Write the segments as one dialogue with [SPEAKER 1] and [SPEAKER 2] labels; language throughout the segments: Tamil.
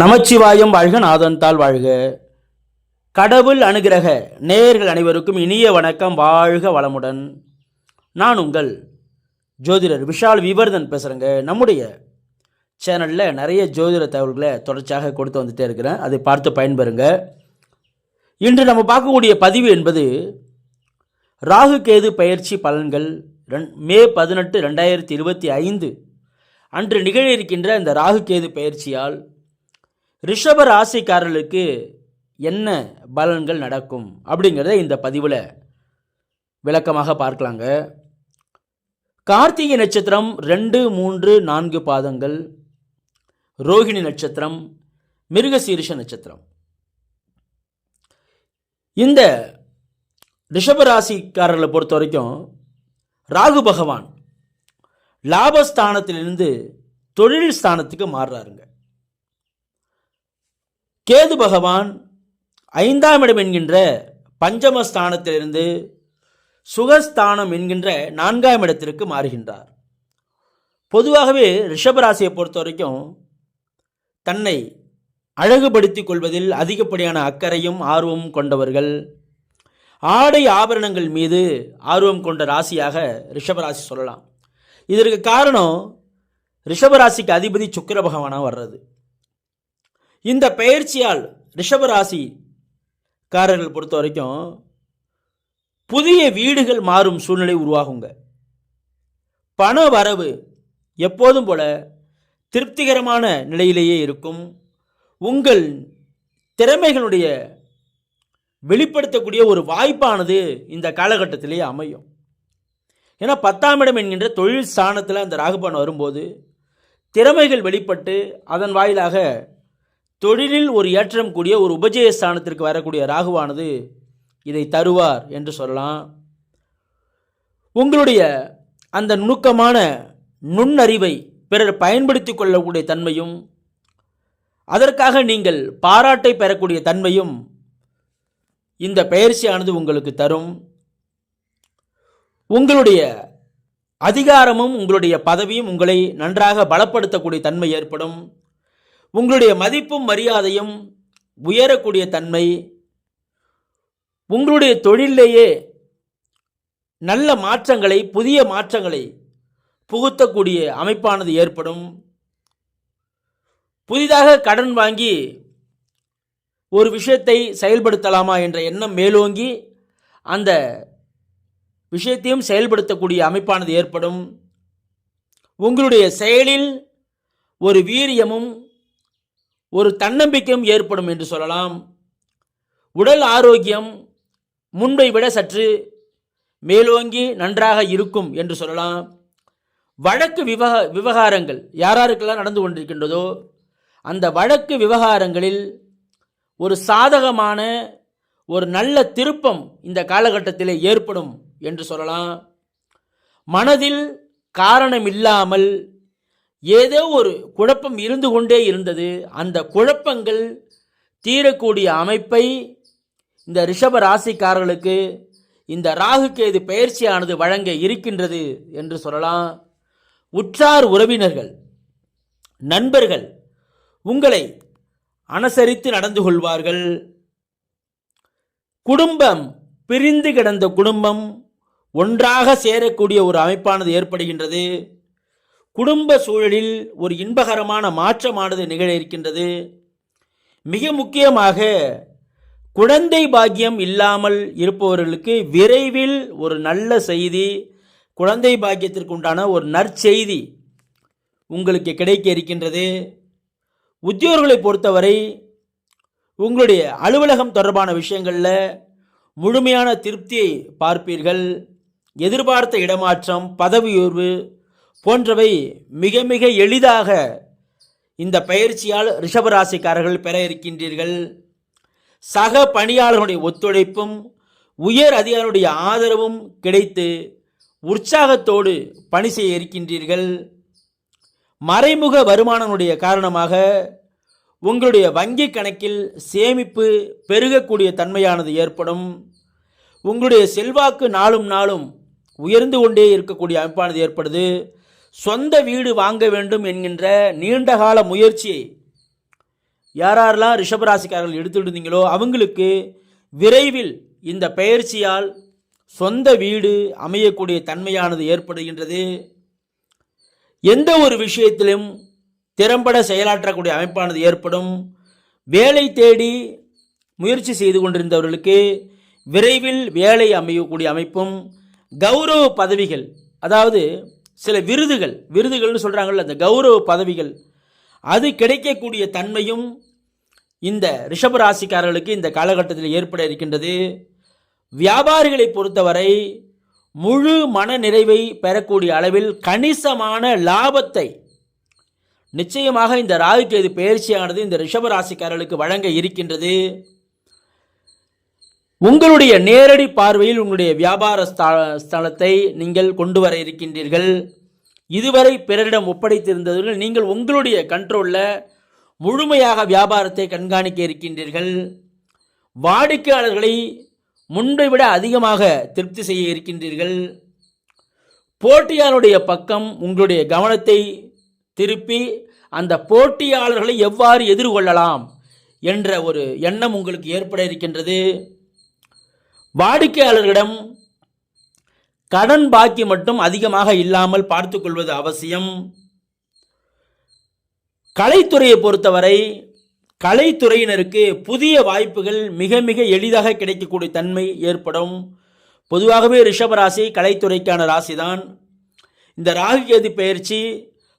[SPEAKER 1] நமச்சிவாயம் வாழ்க நாதன்தாள் வாழ்க. கடவுள் அனுகிரக நேயர்கள் அனைவருக்கும் இனிய வணக்கம் வாழ்க வளமுடன். நான் உங்கள் ஜோதிடர் விஷால் விவர்தன் பேசுகிறேங்க நம்முடைய சேனலில் நிறைய ஜோதிட தகவல்களை தொடர்ச்சியாக கொடுத்து வந்துட்டே இருக்கிறேன். அதை பார்த்து பயன்பெறுங்க. இன்று நம்ம பார்க்கக்கூடிய பதிவு என்பது ராகு கேது பயிற்சி பலன்கள் ரெண் மே பதினெட்டு ரெண்டாயிரத்தி இருபத்தி ஐந்து அன்று நிகழ இருக்கின்ற இந்த ராகு கேது பயிற்சியால் ரிஷப ராசிக்காரர்களுக்கு என்ன பலன்கள் நடக்கும் அப்படிங்கிறத இந்த பதிவில் விளக்கமாக பார்க்கலாங்க. கார்த்திகை நட்சத்திரம் ரெண்டு மூன்று நான்கு பாதங்கள். ரோகிணி நட்சத்திரம் மிருகசீரிஷ நட்சத்திரம். இந்த ரிஷபராசிக்காரர்களை பொறுத்த வரைக்கும் ராகு பகவான் லாபஸ்தானத்திலிருந்து தொழில் ஸ்தானத்துக்கு மாறுறாருங்க. கேது பகவான் ஐந்தாம் இடம் என்கின்ற பஞ்சமஸ்தானத்திலிருந்து சுகஸ்தானம் என்கின்ற நான்காம் இடத்திற்கு மாறுகின்றார். பொதுவாகவே ரிஷபராசியை பொறுத்த வரைக்கும் தன்னை அழகுபடுத்திக் கொள்வதில் அதிகப்படியான அக்கறையும் ஆர்வமும் கொண்டவர்கள் ஆடை ஆபரணங்கள் மீது ஆர்வம் கொண்ட ராசியாக ரிஷபராசி சொல்லலாம். இதற்கு காரணம் ரிஷபராசிக்கு அதிபதி சுக்கர பகவானாக வர்றது. இந்த பயிற்சியால் ரிஷபராசி காரர்கள் பொறுத்த வரைக்கும் புதிய வீடுகள் மாறும் சூழ்நிலை உருவாகுங்க. பண வரவு எப்போதும் போல திருப்திகரமான நிலையிலேயே இருக்கும். உங்கள் திறமைகளுடைய வெளிப்படுத்தக்கூடிய ஒரு வாய்ப்பானது இந்த காலகட்டத்திலேயே அமையும். ஏன்னா பத்தாம் இடம் என்கின்ற தொழில் ஸ்தானத்தில் அந்த ராகுபான் வரும்போது திறமைகள் வெளிப்பட்டு அதன் வாயிலாக தொழிலில் ஒரு ஏற்றம் கூடிய ஒரு உபஜய ஸ்தானத்திற்கு வரக்கூடிய ராகுவானது இதை தருவார் என்று சொல்லலாம். உங்களுடைய அந்த நுணுக்கமான நுண்ணறிவை பிறர் பயன்படுத்தி கொள்ளக்கூடிய தன்மையும் அதற்காக நீங்கள் பாராட்டை பெறக்கூடிய தன்மையும் இந்த பயிற்சியானது உங்களுக்கு தரும். உங்களுடைய அதிகாரமும் உங்களுடைய பதவியும் உங்களை நன்றாக பலப்படுத்தக்கூடிய தன்மை ஏற்படும். உங்களுடைய மதிப்பும் மரியாதையும் உயரக்கூடிய தன்மை உங்களுடைய தொழிலேயே நல்ல மாற்றங்களை புதிய மாற்றங்களை புகுத்தக்கூடிய அமைப்பானது ஏற்படும். புதிதாக கடன் வாங்கி ஒரு விஷயத்தை செயல்படுத்தலாமா என்ற எண்ணம் மேலோங்கி அந்த விஷயத்தையும் செயல்படுத்தக்கூடிய அமைப்பானது ஏற்படும். உங்களுடைய செயலில் ஒரு வீரியமும் ஒரு தன்னம்பிக்கையும் ஏற்படும் என்று சொல்லலாம். உடல் ஆரோக்கியம் முன்பை விட சற்று மேலோங்கி நன்றாக இருக்கும் என்று சொல்லலாம். வழக்கு விவக விவகாரங்கள் யாராருக்கெல்லாம் நடந்து கொண்டிருக்கின்றதோ அந்த வழக்கு விவகாரங்களில் ஒரு சாதகமான ஒரு நல்ல திருப்பம் இந்த காலகட்டத்தில் ஏற்படும் என்று சொல்லலாம். மனதில் காரணம் இல்லாமல் ஏதோ ஒரு குழப்பம் இருந்து கொண்டே இருந்தது. அந்த குழப்பங்கள் தீரக்கூடிய அமைப்பை இந்த ரிஷப ராசிக்காரர்களுக்கு இந்த ராகு கேது பயிற்சியானது வழங்க இருக்கின்றது என்று சொல்லலாம். உற்றார் உறவினர்கள் நண்பர்கள் உங்களை அனுசரித்து நடந்து கொள்வார்கள். குடும்பம் பிரிந்து கிடந்த குடும்பம் ஒன்றாக சேரக்கூடிய ஒரு அமைப்பானது ஏற்படுகின்றது. குடும்ப சூழலில் ஒரு இன்பகரமான மாற்றமானது நிகழ இருக்கின்றது மிக முக்கியமாக குழந்தை பாக்கியம் இல்லாமல் இருப்பவர்களுக்கு விரைவில் ஒரு நல்ல செய்தி குழந்தை பாக்கியத்திற்கு உண்டான ஒரு நற்செய்தி உங்களுக்கு கிடைக்க இருக்கின்றது. உத்தியோகர்களை பொறுத்தவரை உங்களுடைய அலுவலகம் தொடர்பான விஷயங்களில் முழுமையான திருப்தியை பார்ப்பீர்கள். எதிர்பார்த்த இடமாற்றம் பதவி உயர்வு போன்றவை மிக மிக எளிதாக இந்த பயிற்சியால் ரிஷபராசிக்காரர்கள் பெற இருக்கின்றீர்கள். சக பணியாளர்களுடைய ஒத்துழைப்பும் உயர் அதிகாரியுடைய ஆதரவும் கிடைத்து உற்சாகத்தோடு பணி செய்ய இருக்கின்றீர்கள். மறைமுக வருமானனுடைய காரணமாக உங்களுடைய வங்கி கணக்கில் சேமிப்பு பெருகக்கூடிய தன்மையானது ஏற்படும். உங்களுடைய செல்வாக்கு நாளும் நாளும் உயர்ந்து கொண்டே இருக்கக்கூடிய அமைப்பானது ஏற்படுது. சொந்த வீடு வாங்க வேண்டும் என்கின்ற நீண்டகால முயற்சியை யாரெல்லாம் ரிஷபராசிக்காரர்கள் எடுத்துருந்தீங்களோ இருந்தீங்களோ அவங்களுக்கு விரைவில் இந்த பெயர்ச்சியால் சொந்த வீடு அமையக்கூடிய தன்மையானது ஏற்படுகின்றது. எந்த ஒரு விஷயத்திலும் திறம்பட செயலாற்றக்கூடிய அமைப்பானது ஏற்படும். வேலை தேடி முயற்சி செய்து கொண்டிருந்தவர்களுக்கு விரைவில் வேலை அமையக்கூடிய அமைப்பும் கௌரவ பதவிகள் அதாவது சில விருதுகள் விருதுகள்னு சொல்கிறாங்கல்ல அந்த கௌரவ பதவிகள் அது கிடைக்கக்கூடிய தன்மையும் இந்த ரிஷபராசிக்காரர்களுக்கு இந்த காலகட்டத்தில் ஏற்பட இருக்கின்றது. வியாபாரிகளை பொறுத்தவரை முழு மன நிறைவை பெறக்கூடிய அளவில் கணிசமான லாபத்தை நிச்சயமாக இந்த ராகுகேது பயிற்சியானது இந்த ரிஷபராசிக்காரர்களுக்கு வழங்க இருக்கின்றது. உங்களுடைய நேரடி பார்வையில் உங்களுடைய வியாபார ஸ்த- ஸ்தலத்தை நீங்கள் கொண்டு வர இருக்கின்றீர்கள். இதுவரை பிறரிடம் ஒப்படைத்திருந்ததுடன் நீங்கள் உங்களுடைய கண்ட்ரோலில் முழுமையாக வியாபாரத்தை கண்காணிக்க இருக்கின்றீர்கள். வாடிக்கையாளர்களை முன்பை விட அதிகமாக திருப்தி செய்ய இருக்கின்றீர்கள். போட்டியாளருடைய பக்கம் உங்களுடைய கவனத்தை திருப்பி அந்த போட்டியாளர்களை எவ்வாறு எதிர்கொள்ளலாம் என்ற ஒரு எண்ணம் உங்களுக்கு ஏற்பட இருக்கின்றது. வாடிக்கையாளர்களிடம் கடன் பாக்கி மட்டும் அதிகமாக இல்லாமல் பார்த்துக்கொள்வது அவசியம். கலைத்துறையை பொறுத்தவரை கலைத்துறையினருக்கு புதிய வாய்ப்புகள் மிக மிக எளிதாக கிடைக்கக்கூடிய தன்மை ஏற்படும். பொதுவாகவே ரிஷபராசி கலைத்துறைக்கான ராசிதான். இந்த ராகு கேது பயிற்சி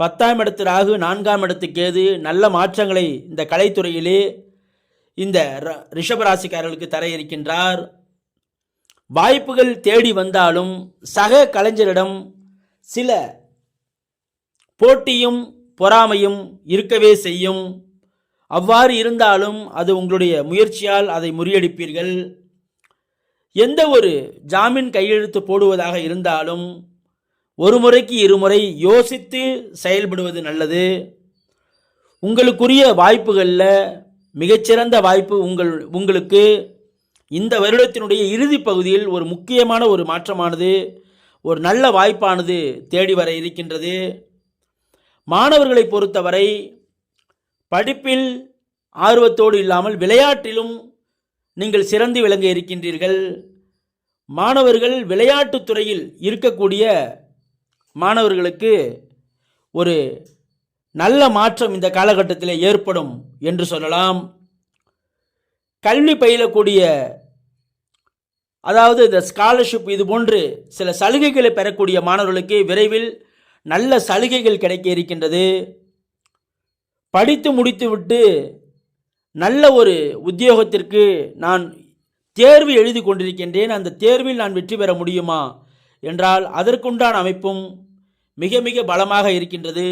[SPEAKER 1] பத்தாம் இடத்து ராகு நான்காம் இடத்து கேது நல்ல மாற்றங்களை இந்த கலைத்துறையிலே இந்த ரிஷபராசிக்காரர்களுக்கு தர இருக்கின்றார். வாய்ப்புகள் தேடி வந்தாலும் சக கலைஞரிடம் சில போட்டியும் பொறாமையும் இருக்கவே செய்யும். அவ்வாறு இருந்தாலும் அது உங்களுடைய முயற்சியால் அதை முறியடிப்பீர்கள். எந்த ஒரு ஜாமீன் கையெழுத்து போடுவதாக இருந்தாலும் ஒரு முறைக்கு இருமுறை யோசித்து செயல்படுவது நல்லது. உங்களுக்குரிய வாய்ப்புகளில் மிகச்சிறந்த வாய்ப்பு உங்கள் உங்களுக்கு இந்த வருடத்தினுடைய இறுதி பகுதியில் ஒரு முக்கியமான ஒரு மாற்றமானது ஒரு நல்ல வாய்ப்பானது தேடி வர இருக்கின்றது. மாணவர்களை பொறுத்தவரை படிப்பில் ஆர்வத்தோடு இல்லாமல் விளையாட்டிலும் நீங்கள் சிறந்து விளங்க இருக்கின்றீர்கள். மாணவர்கள் விளையாட்டுத் துறையில் இருக்கக்கூடிய மாணவர்களுக்கு ஒரு நல்ல மாற்றம் இந்த காலகட்டத்தில் ஏற்படும் என்று சொல்லலாம். கல்வி பயிலக்கூடிய அதாவது இந்த ஸ்காலர்ஷிப் இது போன்று சில சலுகைகளை பெறக்கூடிய மாணவர்களுக்கு விரைவில் நல்ல சலுகைகள் கிடைக்க இருக்கின்றது. படித்து முடித்துவிட்டு நல்ல ஒரு உத்தியோகத்திற்கு நான் தேர்வு எழுதி கொண்டிருக்கின்றேன். அந்த தேர்வில் நான் வெற்றி பெற முடியுமா என்றால் அதற்குண்டான அமைப்பும் மிக மிக பலமாக இருக்கின்றது.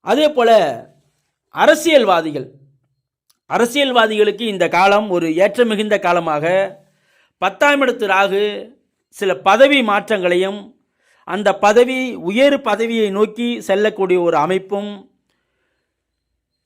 [SPEAKER 1] அதே போல அரசியல்வாதிகள் அரசியல்வாதிகளுக்கு இந்த காலம் ஒரு ஏற்ற மிகுந்த காலமாக. பத்தாம் இடத்து ராகு சில பதவி மாற்றங்களையும் அந்த பதவி உயர் பதவியை நோக்கி செல்லக்கூடிய ஒரு அமைப்பும்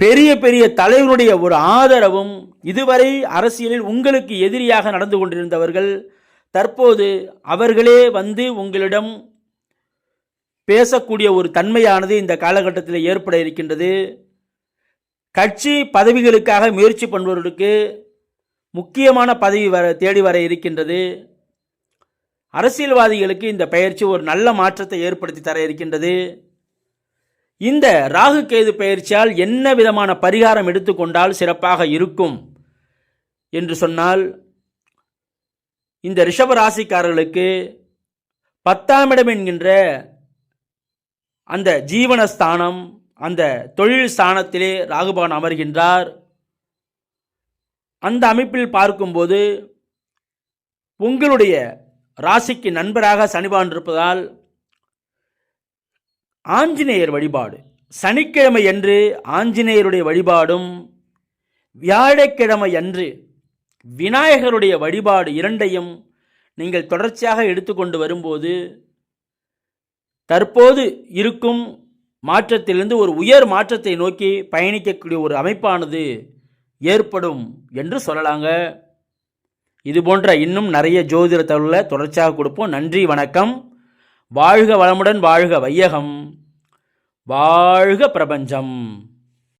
[SPEAKER 1] பெரிய பெரிய தலைவருடைய ஒரு ஆதரவும் இதுவரை அரசியலில் உங்களுக்கு எதிரியாக நடந்து கொண்டிருந்தவர்கள் தற்போது அவர்களே வந்து உங்களிடம் பேசக்கூடிய ஒரு தன்மையானது இந்த காலகட்டத்தில் ஏற்பட இருக்கின்றது. கட்சி பதவிகளுக்காக முயற்சி பண்ணுபவர்களுக்கு முக்கியமான பதவி வர தேடி வர இருக்கின்றது. அரசியல்வாதிகளுக்கு இந்த பயிற்சி ஒரு நல்ல மாற்றத்தை ஏற்படுத்தி தர இருக்கின்றது. இந்த ராகு கேது பயிற்சியால் என்ன விதமான பரிகாரம் எடுத்துக்கொண்டால் சிறப்பாக இருக்கும் என்று சொன்னால் இந்த ரிஷப ராசிக்காரர்களுக்கு பத்தாம் இடம் என்கின்ற அந்த ஜீவனஸ்தானம் அந்த தொழில் ஸ்தானத்திலே ராகுபவன் அமர்கின்றார். அந்த அமைப்பில் பார்க்கும்போது உங்களுடைய ராசிக்கு நண்பராக சனிபான் இருப்பதால் ஆஞ்சநேயர் வழிபாடு சனிக்கிழமை அன்று ஆஞ்சநேயருடைய வழிபாடும் வியாழக்கிழமை அன்று விநாயகருடைய வழிபாடு இரண்டையும் நீங்கள் தொடர்ச்சியாக எடுத்துக்கொண்டு வரும்போது தற்போது இருக்கும் மாற்றத்திலிருந்து ஒரு உயர் மாற்றத்தை நோக்கி பயணிக்கக்கூடிய ஒரு அமைப்பானது ஏற்படும் என்று சொல்லலாங்க. இது போன்ற இன்னும் நிறைய ஜோதிட தகவலை தொடர்ச்சியாக கொடுப்போம். நன்றி வணக்கம். வாழ்க வளமுடன் வாழ்க வையகம். வாழ்க பிரபஞ்சம்.